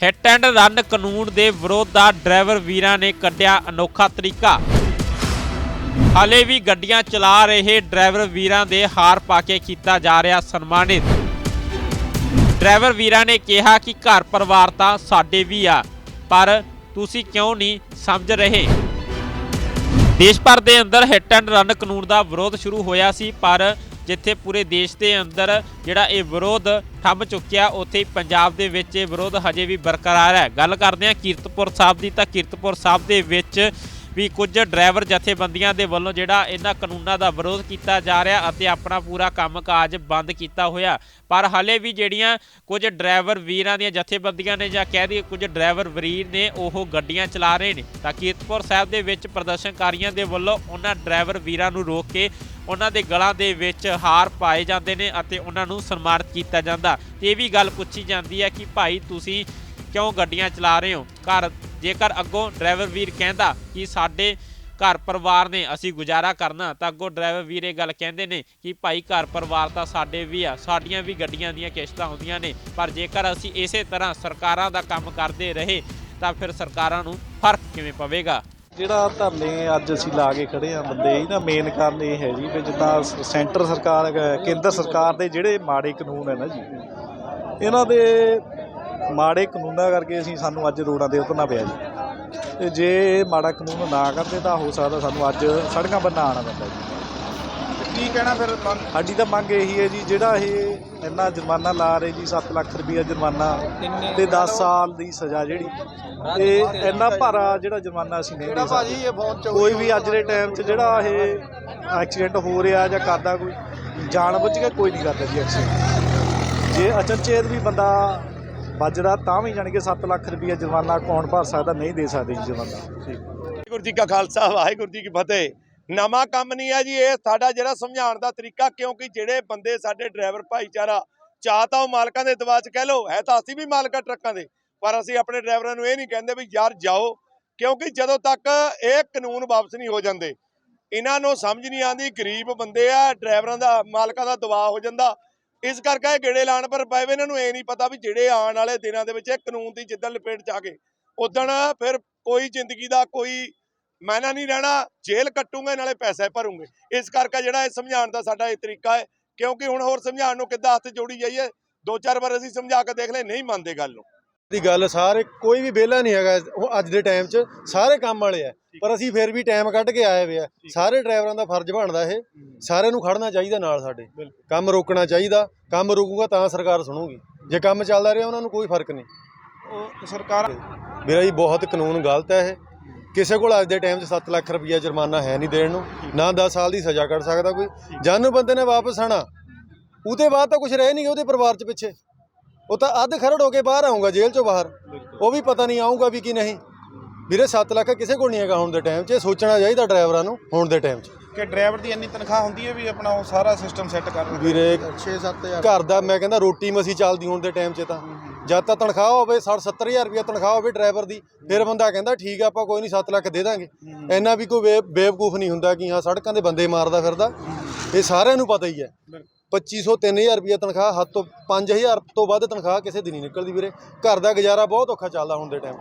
Hit and run ਕਾਨੂੰਨ ਦੇ ਵਿਰੋਧ ਦਾ ਡਰਾਈਵਰ ਵੀਰਾਂ ਨੇ ਕੱਢਿਆ ਅਨੋਖਾ ਤਰੀਕਾ। ਹਾਲੇ ਵੀ ਗੱਡੀਆਂ ਚਲਾ ਰਹੇ ਡਰਾਈਵਰ ਵੀਰਾਂ ਦੇ ਹਾਰ ਪਾ ਕੇ ਕੀਤਾ ਜਾ ਰਿਹਾ ਸਨਮਾਨਿਤ। ਡਰਾਈਵਰ ਵੀਰਾਂ ਨੇ ਕਿਹਾ ਕਿ ਘਰ ਪਰਿਵਾਰ ਤਾਂ ਸਾਡੇ ਵੀ ਆ, ਪਰ ਤੁਸੀਂ ਕਿਉਂ ਨਹੀਂ ਸਮਝ ਰਹੇ? ਦੇਸ਼ ਭਰ ਦੇ ਅੰਦਰ ਹਿੱਟ ਐਂਡ ਰਨ ਕਾਨੂੰਨ ਦਾ ਵਿਰੋਧ ਸ਼ੁਰੂ ਹੋਇਆ ਸੀ, ਪਰ ਜਿੱਥੇ ਪੂਰੇ ਦੇਸ਼ ਦੇ ਅੰਦਰ ਜਿਹੜਾ ਇਹ ਵਿਰੋਧ ਥੰਮ ਚੁੱਕਿਆ, ਉੱਥੇ ਪੰਜਾਬ ਦੇ ਵਿੱਚ ਇਹ ਵਿਰੋਧ ਹਜੇ ਵੀ ਬਰਕਰਾਰ ਹੈ। ਗੱਲ ਕਰਦੇ ਹਾਂ ਕੀਰਤਪੁਰ ਸਾਹਿਬ ਦੀ, ਤਾਂ ਕੀਰਤਪੁਰ ਸਾਹਿਬ ਦੇ ਵਿੱਚ ਵੀ ਕੁਝ ਡਰਾਈਵਰ ਜਥੇਬੰਦੀਆਂ ਦੇ ਵੱਲੋਂ ਜਿਹੜਾ ਇਹਨਾਂ ਕਾਨੂੰਨਾਂ ਦਾ ਵਿਰੋਧ ਕੀਤਾ ਜਾ ਰਿਹਾ ਅਤੇ ਆਪਣਾ ਪੂਰਾ ਕੰਮਕਾਜ ਬੰਦ ਕੀਤਾ ਹੋਇਆ। ਪਰ ਹਾਲੇ ਵੀ ਜਿਹੜੀਆਂ ਕੁਝ ਡਰਾਈਵਰ ਵੀਰਾਂ ਦੀਆਂ ਜਥੇਬੰਦੀਆਂ ਨੇ ਜਾਂ ਕਹਿ ਦਈਏ ਕੁਝ ਡਰਾਈਵਰ ਵੀਰ ਨੇ ਉਹ ਗੱਡੀਆਂ ਚਲਾ ਰਹੇ ਨੇ, ਤਾਂ ਕੀਰਤਪੁਰ ਸਾਹਿਬ ਦੇ ਵਿੱਚ ਪ੍ਰਦਰਸ਼ਨਕਾਰੀਆਂ ਦੇ ਵੱਲੋਂ ਉਹਨਾਂ ਡਰਾਈਵਰ ਵੀਰਾਂ ਨੂੰ ਰੋਕ ਕੇ ਉਹਨਾਂ ਦੇ ਗਲਾਂ ਦੇ ਵਿੱਚ ਹਾਰ ਪਾਏ ਜਾਂਦੇ ਨੇ ਅਤੇ ਉਹਨਾਂ ਨੂੰ ਸਨਮਾਨਿਤ ਕੀਤਾ ਜਾਂਦਾ। ਤੇ ਇਹ ਵੀ ਗੱਲ ਪੁੱਛੀ ਜਾਂਦੀ ਹੈ ਕਿ ਭਾਈ ਤੁਸੀਂ ਕਿਉਂ ਗੱਡੀਆਂ ਚਲਾ ਰਹੇ ਹੋ? ਘਰ, ਜੇਕਰ ਅੱਗੋਂ ਡਰਾਈਵਰ ਵੀਰ ਕਹਿੰਦਾ ਕਿ ਸਾਡੇ ਘਰ ਪਰਿਵਾਰ ਨੇ ਅਸੀਂ ਗੁਜ਼ਾਰਾ ਕਰਨਾ, ਤਾਂ ਅੱਗੋਂ ਡਰਾਈਵਰ ਵੀਰ ਇਹ ਗੱਲ ਕਹਿੰਦੇ ਨੇ ਕਿ ਭਾਈ ਘਰ ਪਰਿਵਾਰ ਤਾਂ ਸਾਡੇ ਵੀ ਆ, ਸਾਡੀਆਂ ਵੀ ਗੱਡੀਆਂ ਦੀਆਂ ਕਿਸ਼ਤਾਂ ਹੁੰਦੀਆਂ ਨੇ, ਪਰ ਜੇਕਰ ਅਸੀਂ ਇਸੇ ਤਰ੍ਹਾਂ ਸਰਕਾਰਾਂ ਦਾ ਕੰਮ ਕਰਦੇ ਰਹੇ, ਤਾਂ ਫਿਰ ਸਰਕਾਰਾਂ ਨੂੰ ਫ਼ਰਕ ਕਿਵੇਂ ਪਵੇਗਾ? ਜਿਹੜਾ ਧਰਨੇ ਅੱਜ ਅਸੀਂ ਲਾ ਕੇ ਖੜੇ ਆ ਬੰਦੇ, ਇਹਦਾ ਮੇਨ ਕਾਰਨ ਇਹ ਹੈ ਜੀ ਵੀ ਜਿੱਦਾਂ ਸ- ਸੈਂਟਰ ਸਰਕਾਰ ਕੇਂਦਰ ਸਰਕਾਰ ਦੇ ਜਿਹੜੇ ਮਾੜੇ ਕਾਨੂੰਨ ਹੈ ਨਾ ਜੀ, ਇਹਨਾਂ ਦੇ ਮਾੜੇ ਕਾਨੂੰਨਾਂ ਕਰਕੇ ਅਸੀਂ ਸਾਨੂੰ ਅੱਜ ਰੋਡਾਂ ਤੇ ਉਤਰਨਾ ਪਿਆ ਜੀ। ਤੇ ਜੇ ਮਾੜਾ ਕਾਨੂੰਨ ਨਾ ਕਰਦੇ ਤਾਂ ਹੋ ਸਕਦਾ ਸਾਨੂੰ ਅੱਜ ਸੜਕਾਂ ਬੰਨਾ ਆਉਣਾ ਪੈਂਦਾ ਜੀ। ਕੀ ਕਹਿਣਾ ਫਿਰ ਮੰਗ? ਸਾਡੀ ਤਾਂ ਮੰਗ ਇਹੀ ਹੈ ਜੀ ਜਿਹੜਾ ਇਹ ਇੰਨਾ ਜੁਰਮਾਨਾ ਲਾ ਰਹੇ ਜੀ 7 ਲੱਖ ਰੁਪਈਆ ਜੁਰਮਾਨਾ ਤੇ 10 ਸਾਲ ਦੀ ਸਜ਼ਾ ਜਿਹੜੀ ਤੇ ਇੰਨਾ ਭਾਰਾ ਜਿਹੜਾ ਜੁਰਮਾਨਾ ਅਸੀਂ ਨਹੀਂ ਕਿਹੜਾ ਦੇ ਭਾਜੀ ਸਕਦੇ ਇਹ ਫੋਨ ਚ ਕੋਈ ਵੀ ਅੱਜ ਦੇ ਟਾਈਮ 'ਚ ਜਿਹੜਾ ਇਹ ਐਕਸੀਡੈਂਟ ਹੋ ਰਿਹਾ ਜਾਂ ਕਰਦਾ ਕੋਈ ਜਾਣ ਬੁੱਝ ਕੇ ਕੋਈ ਨਹੀਂ ਕਰਦਾ ਜੀ ਐਕਸੀਡੈਂਟ ਜੇ ਅਚਨਚੇਤ ਵੀ ਬੰਦਾ ਵੱਜਦਾ ਤਾਂ ਵੀ ਜਾਣੀ ਕਿ 7 ਲੱਖ ਰੁਪਈਆ ਜੁਰਮਾਨਾ ਕੌਣ ਭਰ ਸਕਦਾ ਨਹੀਂ ਦੇ ਸਕਦੇ ਜੀ ਜੁਰਮਾਨਾ। ਠੀਕ ਵਾਹਿਗੁਰੂ ਜੀ ਕਾ ਖਾਲਸਾ ਵਾਹਿਗੁਰੂ ਜੀ ਕੀ ਫਤਿਹ। ਨਵਾਂ ਕੰਮ ਨਹੀਂ ਹੈ ਜੀ, ਇਹ ਸਾਡਾ ਜਿਹੜਾ ਸਮਝਾਉਣ ਦਾ ਤਰੀਕਾ, ਕਿਉਂਕਿ ਜਿਹੜੇ ਬੰਦੇ ਸਾਡੇ ਡਰਾਈਵਰ ਭਾਈਚਾਰਾ, ਚਾਹ ਤਾਂ ਉਹ ਮਾਲਕਾਂ ਦੇ ਦਬਾਅ 'ਚ ਕਹਿ ਲਓ, ਹੈ ਤਾਂ ਅਸੀਂ ਵੀ ਮਾਲਕਾਂ ਟਰੱਕਾਂ ਦੇ, ਪਰ ਅਸੀਂ ਆਪਣੇ ਡਰਾਈਵਰਾਂ ਨੂੰ ਇਹ ਨਹੀਂ ਕਹਿੰਦੇ ਵੀ ਯਾਰ ਜਾਓ, ਕਿਉਂਕਿ ਜਦੋਂ ਤੱਕ ਇਹ ਕਾਨੂੰਨ ਵਾਪਸ ਨਹੀਂ ਹੋ ਜਾਂਦੇ, ਇਹਨਾਂ ਨੂੰ ਸਮਝ ਨਹੀਂ ਆਉਂਦੀ, ਗਰੀਬ ਬੰਦੇ ਆ, ਡਰਾਈਵਰਾਂ ਦਾ, ਮਾਲਕਾਂ ਦਾ ਦਬਾਅ ਹੋ ਜਾਂਦਾ, ਇਸ ਕਰਕੇ ਇਹ ਗੇੜੇ ਲਾਣ ਪਰ ਪਏ ਇਹਨਾਂ ਨੂੰ ਇਹ ਨਹੀਂ ਪਤਾ ਵੀ ਜਿਹੜੇ ਆਉਣ ਵਾਲੇ ਦਿਨਾਂ ਦੇ ਵਿੱਚ ਇਹ ਕਾਨੂੰਨ ਦੀ ਜਿੱਦਣ ਲਪੇਟ ਚ ਆ ਗਏ, ਉਦਣ ਫਿਰ ਕੋਈ ਜ਼ਿੰਦਗੀ ਦਾ ਕੋਈ ਮੈਨਾ ਨਹੀਂ ਰਹਿਣਾ ਜੇਲ੍ਹ ਕੱਟੂਗੇ ਨਾਲੇ ਪੈਸੇ ਭਰੂਗੇ। ਇਸ ਕਰਕੇ ਜਿਹੜਾ ਇਹ ਸਮਝਾਉਣ ਦਾ ਸਾਡਾ ਇਹ ਤਰੀਕਾ ਹੈ ਕਿਉਂਕਿ ਹੁਣ ਹੋਰ ਸਮਝਾਉਣ ਨੂੰ ਕਿੱਦਾਂ ਹੱਥ ਜੋੜੀ ਜਾਈਏ ਦੋ ਚਾਰ ਵਾਰ ਅਸੀਂ ਸਮਝਾ ਕੇ ਦੇਖ ਲਏ ਨਹੀਂ ਮੰਨਦੇ ਗੱਲ ਨੂੰ। ਦੀ ਗੱਲ ਸਾਰੇ ਕੋਈ ਵੀ ਵਿਹਲਾ ਨਹੀਂ ਹੈਗਾ ਉਹ ਅੱਜ ਦੇ ਟਾਈਮ 'ਚ ਸਾਰੇ ਕੰਮ ਵਾਲੇ ਆ ਪਰ ਅਸੀਂ ਫਿਰ ਵੀ ਟਾਈਮ ਕੱਢ ਕੇ ਆਏ ਵੇ ਆ। ਸਾਰੇ ਡਰਾਈਵਰਾਂ ਦਾ ਫਰਜ਼ ਬਣਦਾ ਇਹ ਸਾਰਿਆਂ ਨੂੰ ਖੜਨਾ ਚਾਹੀਦਾ ਨਾਲ ਸਾਡੇ। ਕੰਮ ਰੋਕਣਾ ਚਾਹੀਦਾ ਕੰਮ ਰੁਕੂਗਾ ਤਾਂ ਸਰਕਾਰ ਸੁਣੂਗੀ। ਜੇ ਕੰਮ ਚੱਲਦਾ ਰਿਹਾ ਉਹਨਾਂ ਨੂੰ ਕੋਈ ਫ਼ਰਕ ਨਹੀਂ। ਉਹ ਸਰਕਾਰ ਮੇਰਾ ਜੀ ਬਹੁਤ ਕਾਨੂੰਨ ਗਲਤ ਹੈ ਇਹ। ਕਿਸੇ ਕੋਲ ਅੱਜ ਦੇ ਟਾਈਮ 'ਚ 7 ਲੱਖ ਰੁਪਈਆ ਜੁਰਮਾਨਾ ਹੈ ਨਹੀਂ ਦੇਣ ਨੂੰ ਨਾ 10 ਸਾਲ ਦੀ ਸਜ਼ਾ ਕੱਟ ਸਕਦਾ ਕੋਈ। ਜਾਨੂੰ ਬੰਦੇ ਨੇ ਵਾਪਸ ਆਣਾ ਉਹਦੇ ਬਾਅਦ ਤਾਂ ਕੁਝ ਰਹਿ ਨਹੀਂ ਉਹਦੇ ਪਰਿਵਾਰ 'ਚ ਪਿੱਛੇ। ਉਹ ਤਾਂ ਅੱਧ ਖਰੜ ਹੋ ਕੇ ਬਾਹਰ ਆਊਗਾ ਜੇਲ੍ਹ 'ਚੋਂ ਬਾਹਰ। ਉਹ ਵੀ ਪਤਾ ਨਹੀਂ ਆਊਗਾ ਵੀ ਕਿ ਨਹੀਂ। ਵੀਰੇ 7 ਲੱਖ ਕਿਸੇ ਕੋਲ ਨਹੀਂ ਹੈਗਾ ਹੁਣ ਦੇ ਟਾਈਮ 'ਚ ਇਹ ਸੋਚਣਾ ਚਾਹੀਦਾ ਡਰਾਈਵਰਾਂ ਨੂੰ ਹੁਣ ਦੇ ਟਾਈਮ 'ਚ। ਕਿ ਡਰਾਈਵਰ ਦੀ ਇੰਨੀ ਤਨਖਾਹ ਹੁੰਦੀ ਹੈ ਵੀ ਆਪਣਾ ਉਹ ਸਾਰਾ ਸਿਸਟਮ ਸੈੱਟ ਕਰ ਲਵੇ ਵੀਰੇ 6-7000 ਘਰ ਦਾ ਮੈਂ ਕਹਿੰਦਾ ਰੋਟੀ ਮਸੀ ਚੱਲਦੀ ਹੁਣ ਦੇ ਟਾਈਮ 'ਚ ਤਾਂ। ਜਦ ਤਾਂ ਤਨਖਾਹ ਹੋਵੇ 60 70000 ਰੁਪਏ ਤਨਖਾਹ ਹੋਵੇ ਡਰਾਈਵਰ ਦੀ ਫਿਰ ਬੰਦਾ ਕਹਿੰਦਾ ਠੀਕ ਆ ਆਪਾਂ ਕੋਈ ਨਹੀਂ 7 ਲੱਖ ਦੇ ਦਾਂਗੇ। ਇੰਨਾ ਵੀ ਕੋਈ ਬੇਵਕੂਫ ਨਹੀਂ ਹੁੰਦਾ ਕਿ ਹਾਂ ਸੜਕਾਂ ਦੇ ਬੰਦੇ ਮਾਰਦਾ ਫਿਰਦਾ। ਇਹ ਸਾਰਿਆਂ ਨੂੰ ਪਤਾ ਹੀ ਹੈ। 2500 3000 ਰੁਪਏ ਤਨਖਾਹ ਹੱਥ ਤੋਂ 5000 ਤੋਂ ਵੱਧ ਤਨਖਾਹ ਕਿਸੇ ਦੀ ਨਹੀਂ ਨਿਕਲਦੀ ਵੀਰੇ। ਘਰ ਦਾ ਗੁਜ਼ਾਰਾ ਬਹੁਤ ਔਖਾ ਚੱਲਦਾ ਹੁਣ ਦੇ ਟਾਈਮ